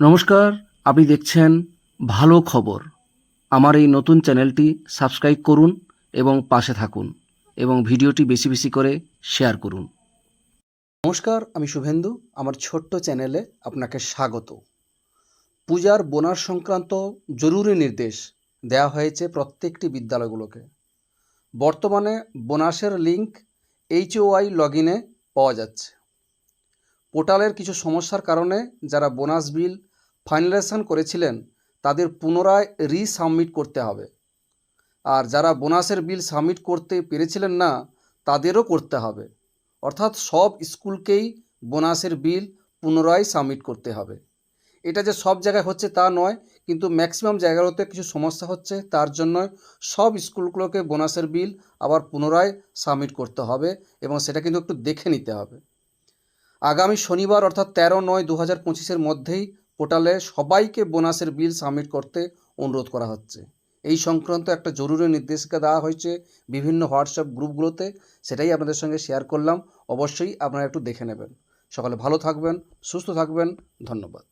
নমস্কার, আপনি দেখছেন ভালো খবর। আমার এই নতুন চ্যানেলটি সাবস্ক্রাইব করুন এবং পাশে থাকুন এবং ভিডিওটি বেশি বেশি করে শেয়ার করুন। নমস্কার, আমি শুভেন্দু। আমার ছোট্ট চ্যানেলে আপনাকে স্বাগত। পূজার বোনাস সংক্রান্ত জরুরি নির্দেশ দেওয়া হয়েছে প্রত্যেকটি বিদ্যালয়গুলোকে। বর্তমানে বোনাসের লিঙ্ক এইচওআই লগ ইনে পাওয়া যাচ্ছে। পোর্টালের কিছু সমস্যার কারণে যারা বোনাস বিল ফাইনালাইজেশন করেছিলেন, তাদের পুনরায় রিসাবমিট করতে হবে। আর যারা বোনাসের বিল সাবমিট করতে পেরেছিলেন না, তাদেরও করতে হবে। অর্থাৎ সব স্কুলকেই বোনাসের বিল পুনরায় সাবমিট করতে হবে। এটা যে সব জায়গায় হচ্ছে তা নয়, কিন্তু ম্যাক্সিমাম জায়গাগুলোতে কিছু সমস্যা হচ্ছে, তার জন্য সব স্কুলগুলোকে বোনাসের বিল আবার পুনরায় সাবমিট করতে হবে এবং সেটা কিন্তু একটু দেখে নিতে হবে। আগামী শনিবার অর্থাৎ তেরো নয় দু হাজার পঁচিশের মধ্যেই পোর্টালে সবাইকে বোনাসের বিল সাবমিট করতে অনুরোধ করা হচ্ছে। এই সংক্রান্ত একটা জরুরি নির্দেশিকা দেওয়া হয়েছে বিভিন্ন হোয়াটসঅ্যাপ গ্রুপগুলোতে। সেটাই আপনাদের সঙ্গে শেয়ার করলাম। অবশ্যই আপনারা একটু দেখে নেবেন। সকালে ভালো থাকবেন, সুস্থ থাকবেন। ধন্যবাদ।